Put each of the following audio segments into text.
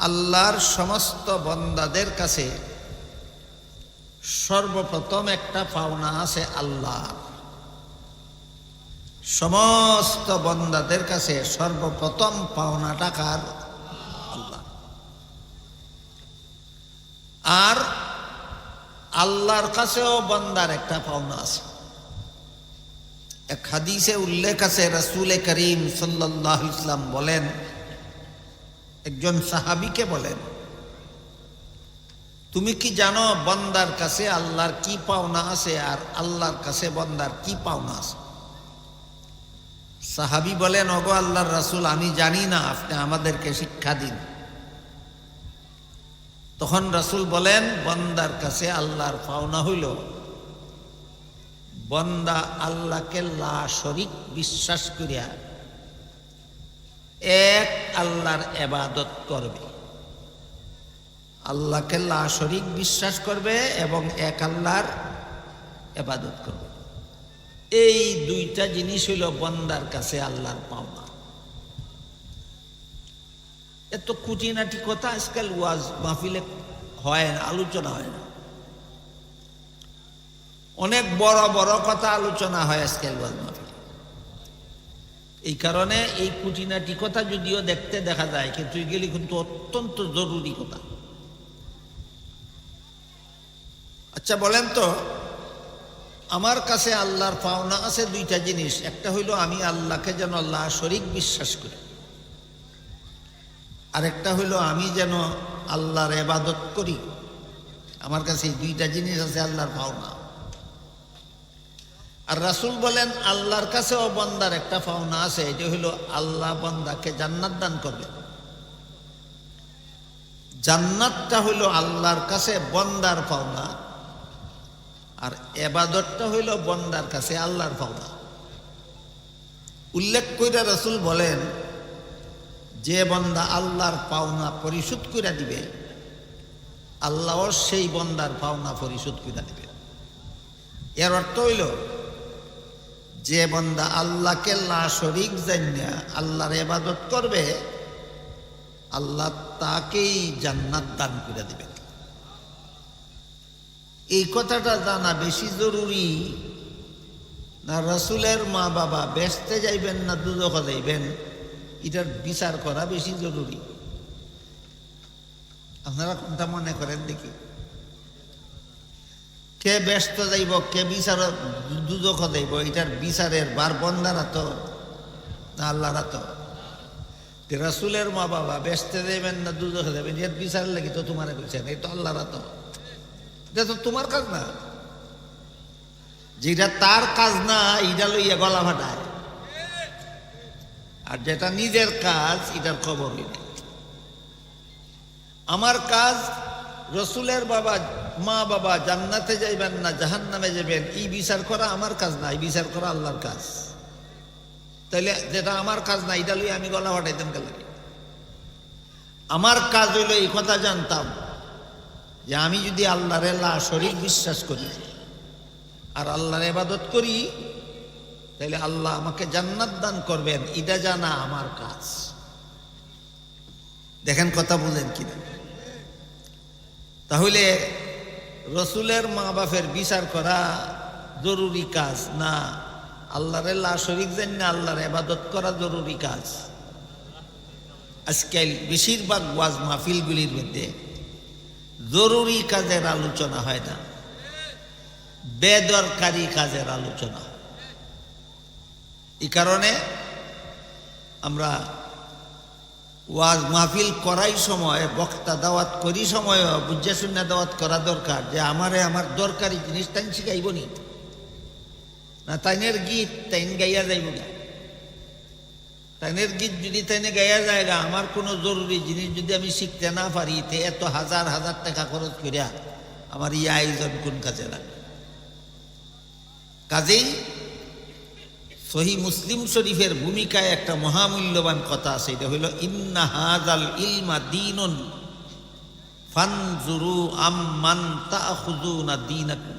আল্লাহর সমস্ত বন্দাদের কাছে সর্বপ্রথম একটা পাওনা আছে আল্লাহ। সমস্ত বন্দাদের কাছে সর্বপ্রথম পাওনা টাকার আল্লাহ। আর আল্লাহর কাছেও বন্দার একটা পাওনা আছে। এক হাদিসে উল্লেখ আছে, রসুল করিম সাল্লাহ ইসলাম বলেন একজন সাহাবিকে বলেন, তুমি কি জানো বন্দার কাছে আল্লাহর কি পাওনা আছে আর আল্লাহর কাছে বন্দার কি পাওনা আছে? সাহাবি বলেন, ওগো আল্লাহর রাসুল, আমি জানি না, আপনি আমাদেরকে শিক্ষা দিন। তখন রাসুল বলেন, বন্দার কাছে আল্লাহর পাওনা হইল। বন্দা আল্লাহকে লা শরিক বিশ্বাস করিয়া এক আল্লাহর এবাদত করবে। আল্লাহকে লা শরিক বিশ্বাস করবে এবং এক আল্লাহর এবাদত করবে। এই দুইটা জিনিস হইল বন্দার কাছে আল্লাহর পাওনা। এত কুটিনাটি কথা আজকাল ওয়াজ মাহফিলে হয় না, আলোচনা হয় না। অনেক বড় বড় কথা আলোচনা হয় আজকাল ওয়াজ এই কারণে এই কুটিনাটি কথা যদিও দেখতে দেখা যায়, কিন্তু এগুলি কিন্তু অত্যন্ত জরুরি কথা। আচ্ছা বলেন তো, আমার কাছে আল্লাহর পাওনা আছে দুইটা জিনিস। একটা হইল আমি আল্লাহকে যেন আল্লাহ শরিক বিশ্বাস করি। আরেকটা হইল আমি যেন আল্লাহর এবাদত করি। আমার কাছে এই দুইটা জিনিস আছে আল্লাহর পাওনা। আর রাসুল বলেন, আল্লাহর কাছেও বন্দার একটা পাওনা আছে, এটা হইল আল্লাহ বন্দাকে জান্নাত দান করবে। জান্নাতটা হইল আল্লাহর কাছে বন্দার পাওনা, আর এবাদতটা হইল বন্দার কাছে আল্লাহর পাওনা। উল্লেখ কইরা রাসুল বলেন, যে বন্দা আল্লাহর পাওনা পরিশোধ করে দিবে, আল্লাহর সেই বন্দার পাওনা পরিশোধ করে দিবে। এর অর্থ হইল যে বন্দা আল্লাহকে লা শরিক জানিয়া আল্লাহর এবাদত করবে, আল্লাহ তাকেই জান্নাত দান করে দিবে। এই কথাটা জানা বেশি জরুরি না রসুলের মা বাবা বেসতে যাইবেন না, দুদক যাইবেন, এটার বিচার করা বেশি জরুরি। আপনারা কোনটা মনে করেন দেখি। কে ব্যস্ত যাইব, কে বিচার দুদক যাইব এটার বিচারের বার বন্দারা তো না আল্লাহরা তো রাসুলের মা বাবা ব্যস্ত যাইবেন না, দুদক যাবেন এর বিচার লাগি তো তোমার বলছেন এই তো আল্লাহরা তো তো তোমার কাজ না। যেটা তার কাজ না এটা লইয়া গলা ফাটায়। আর যেটা নিজের কাজ, এটার খবর আমার কাজ, রসুলের বাবা মা বাবা জান্নাতে যাইবেন না জাহান নামে যাবেন এই বিচার করা আমার কাজ না, এই বিচার করা আল্লাহর কাজ। তাইলে যেটা আমার কাজ না, এটা লইয়া আমি গলা ফাটাইতাম গেলে আমার কাজ হইল এই কথা জানতাম যে আমি যদি আল্লাহর আল্লাহ শরীর বিশ্বাস করি আর আল্লাহর এবাদত করি তাহলে আল্লাহ আমাকে জান্নাত দান করবেন, এটা জানা আমার কাজ। দেখেন কথা বলেন কিনা। তাহলে রসুলের মা বাপের বিচার করা জরুরি কাজ, না। আল্লাহর আল্লাহ শরিক জান না আল্লাহর এবাদত করা জরুরি কাজ। আজকাল বেশিরভাগ ওয়াজ মাহফিলগুলির মধ্যে জরুরি কাজের আলোচনা হয় না। বেদরকারি কাজের আলোচনা। এই কারণে আমরা ওয়াজ মাহফিল করাই সময়, বক্তা দাওয়াত করি সময়, বুঝা শূন্য দাওয়াত করা দরকার। যে আমারে আমার দরকারি জিনিস তাই শিখাইব নি? না তাইনের গীত তাইন গাইয়া যাইব না? তাইনের গীত যদি তাইনে গাইয়া যায় আমার কোনো জরুরি জিনিস যদি আমি শিখতে না পারি, তে এত হাজার হাজার টাকা খরচ করিয়া আমার এই আয়োজন কোন কাজে লাগে কাজেই সহি মুসলিম শরীফের ভূমিকায় একটা মহামূল্যবান কথা আছে, এটা হইল ইন্না হাজাল ইলমা দিনুন ফানজুরু আম্মান দীনাকুম।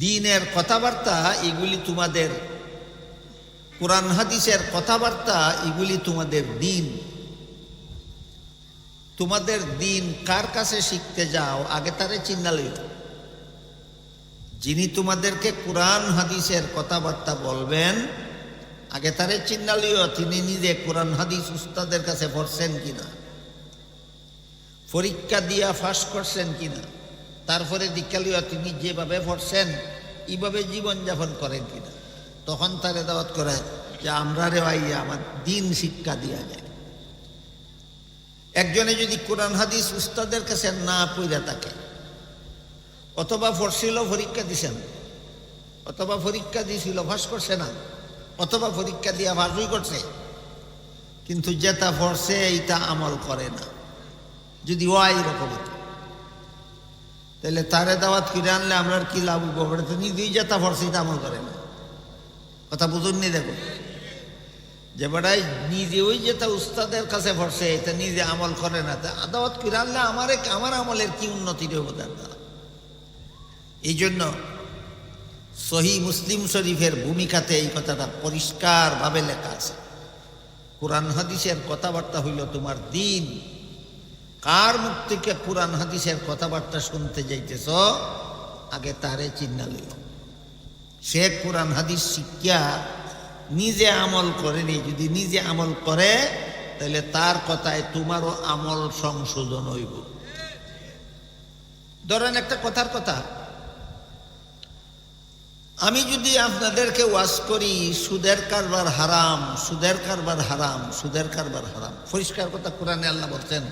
দিনের কথাবার্তা, এগুলি তোমাদের, কোরআন হাদিসের কথাবার্তা, এগুলি তোমাদের দিন। তোমাদের দিন কার কাছে শিখতে যাও, আগে তারে চিন্নালিও যিনি তোমাদেরকে কোরআন, হাদিসের কথাবার্তা বলবেন, আগে তারে চিন্নালিও তিনি নিজে কোরআন, হাদিস উস্তাদের কাছে পড়ছেন কিনা? পরীক্ষা দিয়া ফাঁস করছেন কিনা? তারপরে দীক্ষালিও তিনি যেভাবে পড়ছেন, এইভাবে জীবনযাপন করেন কিনা? তখন তারে দাওয়াত করে যে, আমরা রে ভাইয়া আমার দিন শিক্ষা দিয়া যায়। একজনে যদি কোরআন, হাদিস উস্তাদের কাছে না পইরা থাকে অথবা পড়ছিল, পরীক্ষা দিছেন অথবা পরীক্ষা দিয়েছিল ফাঁস করছে না। অথবা পরীক্ষা দিয়া ভাসই করছে। কিন্তু যেটা পড়ছে, এইটা আমল করে না। যদি ও এইরকম তাহলে তারে দাওয়াত কিনে আনলে আমরা কি লাভ হবে? তো নিজেই যেটা পড়ছে, এটা আমল করে না। কথা বুঝুন নি দেখো যে বেড়াই নিজে ওই যেটা উস্তাদের কাছে ভরসে এটা নিজে আমল করে না। তা দাওয়াত কিনে আনলে আমার আমার আমলের কি উন্নতি তার? দ্বারা এই জন্য সহি মুসলিম শরীফের ভূমিকাতে এই কথাটা পরিষ্কারভাবে লেখা আছে। কোরআন হাদিসের কথাবার্তা হইল তোমার দিন। কার মুখ থেকে কোরআন হাদিসের কথাবার্তা শুনতে যাইতেছ, আগে তারে চিন্না লইল সে কোরআন হাদিস শিক্ষা নিজে আমল করেনি, যদি নিজে আমল করে, তাহলে তার কথায় তোমারও আমল সংশোধন হইব। ধরেন একটা কথার কথা আমি যদি আপনাদেরকে ওয়াজ করি, সুদের কারবার হারাম, সুদের কারবার হারাম, সুদের কারবার হারাম। পরিষ্কার কথা কোরআনে আল্লাহ বলছেন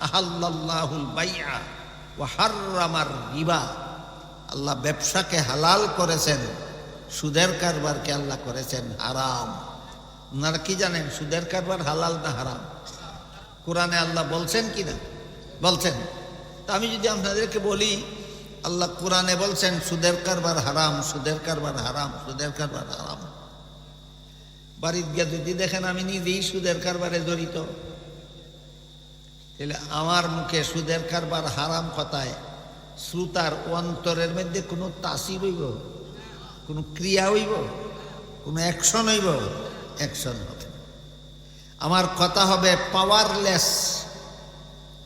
আহাল্লাহুল বাইয়া ও হার্রামার রিবা। আল্লাহ ব্যবসাকে হালাল করেছেন, সুদের কারবারকে আল্লাহ করেছেন হারাম। আপনারা কি জানেন, সুদের কারবার হালাল না হারাম? কোরআনে আল্লাহ বলছেন কি না? বলছেন। তা আমি যদি আপনাদেরকে বলি আল্লাহ কোরআনে বলছেন, সুদের কারবার হারাম, সুদের কারবার হারাম, সুদের কারবার হারাম। বাড়ির গিয়ে যদি দেখেন আমি নিজেই সুদের কারবারে জড়িত, তাহলে আমার মুখে সুদের কারবার হারাম কথায় শ্রোতার অন্তরের মধ্যে কোনো তাসির হইব? কোনো ক্রিয়া হইব? কোনো অ্যাকশন হইব? অ্যাকশন হবে। আমার কথা হবে পাওয়ারলেস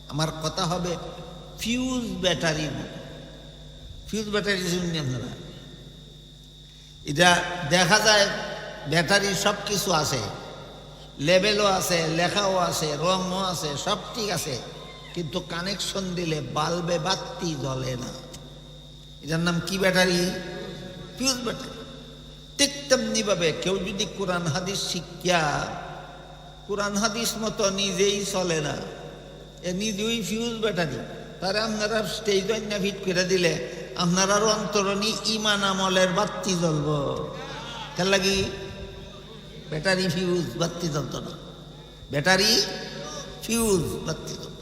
আমার কথা হবে ফিউজ ব্যাটারির মতো। ফিউজ ব্যাটারি শুননি আপনারা। এটা দেখা যায় ব্যাটারি সব কিছু আছে। লেবেলও আছে, লেখাও আছে, রঙও আছে, সব ঠিক আছে। কিন্তু কানেকশন দিলে বাল্বে বাতি জ্বলে না। এটার নাম কি ব্যাটারি? Fuse battery. ঠিক তেমনিভাবে কেউ যদি কোরআন হাদিস শিক্ষা কোরআন হাদিস মতো নিজেই চলে না, এ নিজেই ফিউজ ব্যাটারি। তারা আপনারা স্টেজ অন্য ফিট করে দিলে আপনার অন্তরণী ইমান আমলের বাত্তি জ্বলব। কেন লাগি? ব্যাটারি ফিউজ বাত্তি জ্বলত না। ব্যাটারি ফিউজ বাত্তি জ্বলত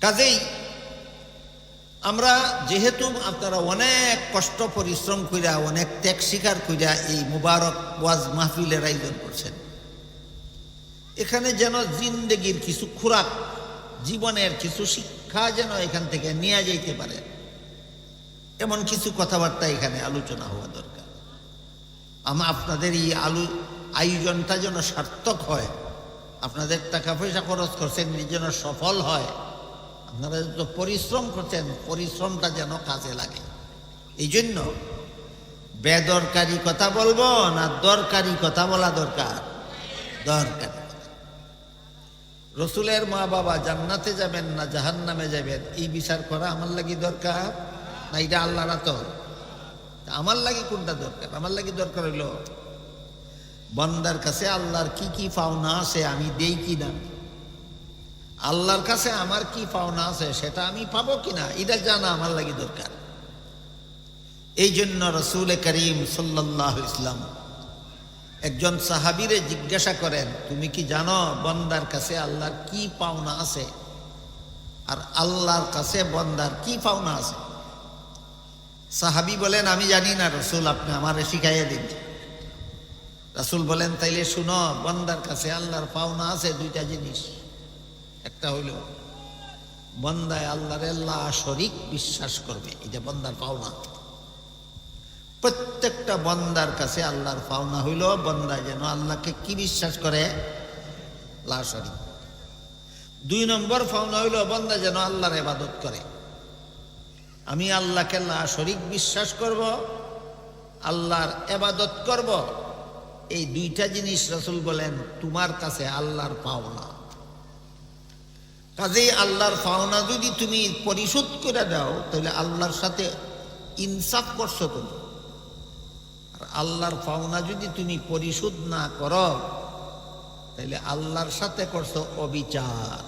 কাজেই আমরা যেহেতু আপনারা অনেক কষ্ট, পরিশ্রম কইরা, অনেক ত্যাগ স্বীকার কইরা এই মুবারক ওয়াজ মাহফিলের আয়োজন করছেন। এখানে যেন জিন্দগির কিছু খোরাক জীবনের কিছু শিক্ষা যেন এখান থেকে নিয়ে যাইতে পারে। এমন কিছু কথাবার্তা এখানে আলোচনা হওয়া দরকার। আমার আপনাদের এই আলু আয়োজনটা যেন সার্থক হয়। আপনাদের টাকা পয়সা খরচ করছেন যেন সফল হয়। আপনারা যত পরিশ্রম করছেন, পরিশ্রমটা যেন কাজে লাগে। এই জন্য বেদরকারি কথা বলব না দরকারি কথা বলা দরকার। দরকারি। রসুলের মা বাবা জান্নাতে যাবেন না জাহান নামে যাবেন, এই বিচার করা আমার লাগি দরকার? না, এটা আল্লাহর তো আমার লাগি কোনটা দরকার? আমার লাগি দরকার হইল, বন্দার কাছে আল্লাহর কি কি পাওনা আছে আমি দেই কি না? আল্লাহর কাছে আমার কি পাওনা আছে সেটা আমি পাবো কিনা এটা জানা আমার লাগি দরকার। এই জন্য রসুল করিম সাল্লাহ ইসলাম একজন সাহাবিরে জিজ্ঞাসা করেন, তুমি কি জানো বন্দার কাছে আল্লাহর কি পাওনা আছে? আর আল্লাহর কাছে বন্দার কি পাওনা আছে? সাহাবি বলেন, আমি জানি না রসুল, আপনি আমারে শিখাইয়া দিন। রাসুল বলেন, তাইলে শুনো, বন্দার কাছে আল্লাহর পাওনা আছে দুইটা জিনিস। একটা হইল, বন্দায় আল্লাহর আল্লাহ শরিক বিশ্বাস করবে এটা বন্দার পাওনা। প্রত্যেকটা বন্দার কাছে আল্লাহর পাওনা হইল, বন্দা যেন আল্লাহকে কি বিশ্বাস করে? লা শরিক। দুই নম্বর ফাউনা হইল, বন্দা যেন আল্লাহর এবাদত করে। আমি আল্লাহকে লা শরিক বিশ্বাস করব, আল্লাহর এবাদত করব। এই দুইটা জিনিস রসুল বলেন, তোমার কাছে আল্লাহর পাওনা। কাজেই আল্লাহর পাওনা যদি তুমি পরিশোধ করে দাও, তাহলে আল্লাহর সাথে ইনসাফ করছ তুমি। আর আল্লাহর পাওনা যদি তুমি পরিশোধ না করো তাহলে আল্লাহর সাথে করছ অবিচার।